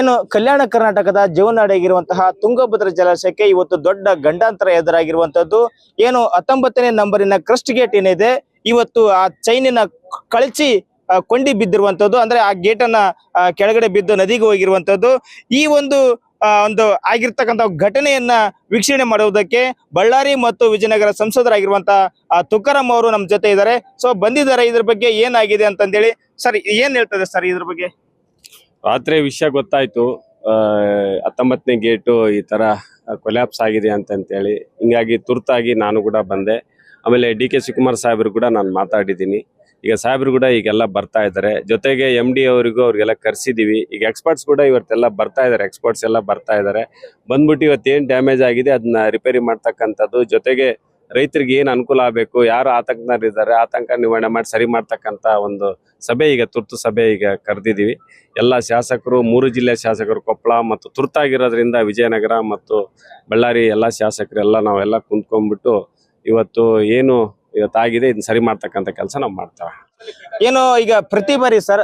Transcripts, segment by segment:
ಏನು ಕಲ್ಯಾಣ ಕರ್ನಾಟಕದ ಜೀವನಾಡಿಯಾಗಿರುವಂತಹ ತುಂಗಭದ್ರ ಜಲಾಶಯಕ್ಕೆ ಇವತ್ತು ದೊಡ್ಡ ಗಂಡಾಂತರ ಎದುರಾಗಿರುವಂತದ್ದು. ಏನು ಹತ್ತೊಂಬತ್ತನೇ ನಂಬರಿನ ಕ್ರಸ್ಟ್ ಗೇಟ್ ಏನಿದೆ, ಇವತ್ತು ಆ ಚೈನಿನ ಕಳಚಿ ಕೊಂಡಿ ಬಿದ್ದಿರುವಂತದ್ದು. ಅಂದ್ರೆ ಆ ಗೇಟ್ ಅನ್ನ ಕೆಳಗಡೆ ಬಿದ್ದು ನದಿಗೆ ಹೋಗಿರುವಂತದ್ದು. ಈ ಒಂದು ಒಂದು ಆಗಿರ್ತಕ್ಕಂಥ ಘಟನೆಯನ್ನ ವೀಕ್ಷಣೆ ಮಾಡುವುದಕ್ಕೆ ಬಳ್ಳಾರಿ ಮತ್ತು ವಿಜಯನಗರ ಸಂಸದರಾಗಿರುವಂತಹ ತುಕಾರಾಮ್ ಅವರು ನಮ್ಮ ಜೊತೆ ಇದ್ದಾರೆ. ಸೊ ಬಂದಿದ್ದಾರೆ ಇದ್ರ ಬಗ್ಗೆ ಏನಾಗಿದೆ ಅಂತಂದೇಳಿ, ಸರ್, ಏನ್ ಹೇಳ್ತದೆ ಸರ್ ಇದ್ರ ಬಗ್ಗೆ? ರಾತ್ರಿ ವಿಷಯ ಗೊತ್ತಾಯ್ತು. ಹತ್ತೊಂಬತ್ತನೇ ಗೇಟು ಈ ತರ ಕೊಲ್ಯಾಪ್ಸ್ ಆಗಿದೆ ಅಂತಂತೇಳಿ. ಹಿಂಗಾಗಿ ತುರ್ತಾಗಿ ನಾನು ಕೂಡ ಬಂದೆ. ಆಮೇಲೆ ಡಿ ಕೆ ಶಿವಕುಮಾರ್ ಸಾಹೇಬ್ರು ಕೂಡ ನಾನು ಮಾತಾಡಿದ್ದೀನಿ. ಈಗ ಸಾಹೇಬ್ರು ಕೂಡ ಈಗೆಲ್ಲ ಬರ್ತಾ ಇದ್ದಾರೆ. ಜೊತೆಗೆ ಎಂ ಡಿ ಅವರಿಗೂ ಅವ್ರಿಗೆಲ್ಲ ಕರೆಸಿದ್ದೀವಿ ಈಗ ಎಕ್ಸ್ಪರ್ಟ್ಸ್ ಕೂಡ ಇವತ್ತೆಲ್ಲ ಬರ್ತಾ ಇದ್ದಾರೆ. ಎಕ್ಸ್ಪರ್ಟ್ಸ್ ಎಲ್ಲ ಬರ್ತಾ ಇದ್ದಾರೆ. ಬಂದ್ಬಿಟ್ಟು ಇವತ್ತೇನು ಡ್ಯಾಮೇಜ್ ಆಗಿದೆ ಅದನ್ನ ರಿಪೇರಿ ಮಾಡ್ತಕ್ಕಂಥದ್ದು. ಜೊತೆಗೆ ರೈತರಿಗೆ ಏನು ಅನುಕೂಲ ಆಗಬೇಕು? ಯಾರು ಆತಂಕದಲ್ಲಿದ್ದಾರೆ? ಆತಂಕ ನಿವಾರಣೆ ಮಾಡಿ ಸರಿ ಮಾಡ್ತಕ್ಕಂಥ ಒಂದು ಸಭೆ ಈಗ, ತುರ್ತು ಸಭೆ ಈಗ ಕರೆದಿದ್ದೀವಿ. ಎಲ್ಲ ಶಾಸಕರು, ಮೂರು ಜಿಲ್ಲೆ ಶಾಸಕರು ಕೊಪ್ಪಳ ಮತ್ತು ತುರ್ತಾಗಿರೋದ್ರಿಂದ ವಿಜಯನಗರ ಮತ್ತು ಬಳ್ಳಾರಿ ಎಲ್ಲ ಶಾಸಕರೆಲ್ಲ ನಾವೆಲ್ಲ ಕುಂತ್ಕೊಂಡ್ಬಿಟ್ಟು ಇವತ್ತು ಏನು ಇವತ್ತಾಗಿದೆ ಇದನ್ನ ಸರಿ ಮಾಡ್ತಕ್ಕಂಥ ಕೆಲಸ ನಾವು ಮಾಡ್ತೇವೆ. ಏನು, ಈಗ ಪ್ರತಿ ಬಾರಿ ಸರ್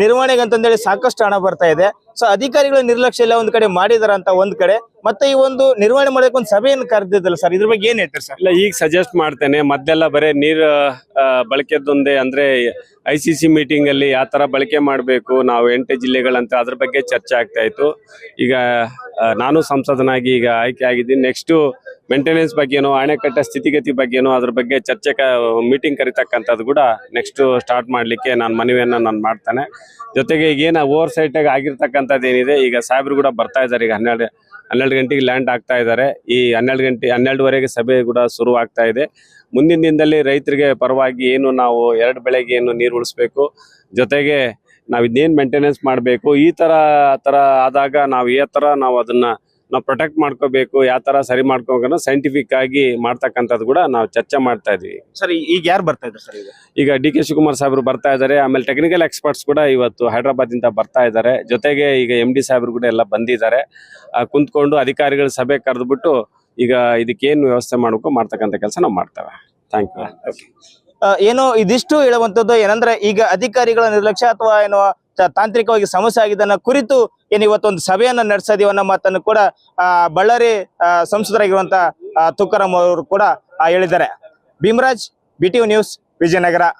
ನಿರ್ವಹಣೆಗೆ ಅಂತಂದೇಳಿ ಸಾಕಷ್ಟು ಹಣ ಬರ್ತಾ ಇದೆ. ಸೊ ಅಧಿಕಾರಿಗಳ ನಿರ್ಲಕ್ಷ್ಯ ಎಲ್ಲ ಒಂದ್ ಕಡೆ ಮಾಡಿದಾರ ಅಂತ ಒಂದ್ ಕಡೆ. ಮತ್ತೆ ಈ ಒಂದು ನಿರ್ವಹಣೆ ಮಾಡಕ್ಕೆ ಒಂದು ಸಭೆಯನ್ನು ಕರೆದಿದ್ದಲ್ಲ ಸರ್? ಇದ್ರ ಬಗ್ಗೆ ಏನ್ ಹೇಳ್ತಾರೆ ಸರ್? ಇಲ್ಲ, ಈಗ ಸಜೆಸ್ಟ್ ಮಾಡ್ತೇನೆ. ಮದ್ದೆಲ್ಲ ಬರೇ ನೀರ್ ಬಳಕೆದೊಂದೇ ಅಂದ್ರೆ ಐ ಮೀಟಿಂಗ್ ಅಲ್ಲಿ ಯಾವ ತರ ಬಳಕೆ ಮಾಡಬೇಕು, ನಾವು ಎಂಟು ಜಿಲ್ಲೆಗಳಂತ ಅದ್ರ ಬಗ್ಗೆ ಚರ್ಚೆ ಆಗ್ತಾ ಇತ್ತು. ಈಗ ನಾನು ಸಂಸದನಾಗಿ ಈಗ ಆಯ್ಕೆ ಆಗಿದ್ದೀನಿ. ನೆಕ್ಸ್ಟ್ ಮೇಂಟೆನೆನ್ಸ್ ಬಗ್ಗೆನೋ ಅಣೆಕಟ್ಟ ಸ್ಥಿತಿಗತಿ ಬಗ್ಗೆನೋ, ಅದ್ರ ಬಗ್ಗೆ ಚರ್ಚೆ ಮೀಟಿಂಗ್ ಕರಿತಕ್ಕಂಥದ್ದು ಕೂಡ ನೆಕ್ಸ್ಟ್ ಸ್ಟಾರ್ಟ್ ಮಾಡ್ಲಿಕ್ಕೆ ನಾನು ಮನವಿಯನ್ನು ನಾನು ಮಾಡ್ತೇನೆ. ಜೊತೆಗೆ ಈಗ ಏನು ಓವರ್ ಸೈಟಾಗಿ ಆಗಿ ಆಗಿರ್ತಕ್ಕಂಥದ್ದು ಏನಿದೆ, ಈಗ ಸಾಹೇಬ್ರು ಕೂಡ ಬರ್ತಾ ಇದ್ದಾರೆ ಈಗ ಹನ್ನೆರಡು ಹನ್ನೆರಡು ಗಂಟೆಗೆ ಲ್ಯಾಂಡ್ ಆಗ್ತಾ ಇದ್ದಾರೆ ಈ ಹನ್ನೆರಡು ಗಂಟೆ, ಹನ್ನೆರಡುವರೆಗೆ ಸಭೆ ಕೂಡ ಶುರು ಆಗ್ತಾ ಇದೆ. ಮುಂದಿನ ದಿನದಲ್ಲಿ ರೈತರಿಗೆ ಪರವಾಗಿ ಏನು ನಾವು ಎರಡು ಬೆಳೆಗೆ ಏನು ನೀರು ಉಳಿಸ್ಬೇಕು. ಜೊತೆಗೆ ನಾವು ಇದೇನು ಮೇಂಟೆನೆನ್ಸ್ ಮಾಡಬೇಕು, ಈ ತರ ತರ ಆದಾಗ ನಾವು ಈ ತರ ನಾವು ಅದನ್ನ ನಾವು ಪ್ರೊಟೆಕ್ಟ್ ಮಾಡ್ಕೋಬೇಕು ಯಾವ ತರ ಸರಿ ಮಾಡ್ಕೋಬೇಕು ಸೈಂಟಿಫಿಕ್ ಆಗಿ ಮಾಡ್ತಕ್ಕಂಥದ್ದು ಕೂಡ ನಾವು ಚರ್ಚೆ ಮಾಡ್ತಾ ಇದೀವಿ. ಸರ್ ಈಗ ಯಾರು ಬರ್ತಾ ಇದ್ದಾರೆ ಸರ್ ಈಗ? ಈಗ ಡಿ ಕೆ ಶಿವಕುಮಾರ್ ಸಾಹೇಬರು ಬರ್ತಾ ಇದ್ದಾರೆ ಆಮೇಲೆ ಟೆಕ್ನಿಕಲ್ ಎಕ್ಸ್ಪರ್ಟ್ಸ್ ಕೂಡ ಇವತ್ತು ಹೈದರಾಬಾದ್ ಇಂದ ಬರ್ತಾ ಇದ್ದಾರೆ. ಜೊತೆಗೆ ಈಗ ಎಂ ಡಿ ಸಾಹೇಬರು ಕೂಡ ಎಲ್ಲ ಬಂದಿದ್ದಾರೆ. ಕುಂತ್ಕೊಂಡು ಅಧಿಕಾರಿಗಳ ಸಭೆ ಕರೆದ್ಬಿಟ್ಟು ಈಗ ಇದಕ್ಕೇನು ವ್ಯವಸ್ಥೆ ಮಾಡಬೇಕು ಮಾಡ್ತಕ್ಕಂಥ ಕೆಲಸ ನಾವು ಮಾಡ್ತೇವೆ. ಥ್ಯಾಂಕ್ ಯು ಏನೋ ಇದಿಷ್ಟು ಹೇಳುವಂತದ್ದು ಏನಂದ್ರೆ ಈಗ ಅಧಿಕಾರಿಗಳ ನಿರ್ಲಕ್ಷ್ಯ ಅಥವಾ ಏನು ತಾಂತ್ರಿಕವಾಗಿ ಸಮಸ್ಯೆ ಆಗಿದ್ದನ್ನ ಕುರಿತು ಏನು ಇವತ್ತೊಂದು ಸಭೆಯನ್ನ ನಡೆಸಿದೀವಿ ಅನ್ನೋ ಮಾತನ್ನು ಕೂಡ ಬಳ್ಳಾರಿ ಸಂಸದರಾಗಿರುವಂತ ತುಕಾರಾಮ್ ಅವರು ಕೂಡ ಹೇಳಿದ್ದಾರೆ. Bhimraj B news Vijayanagara.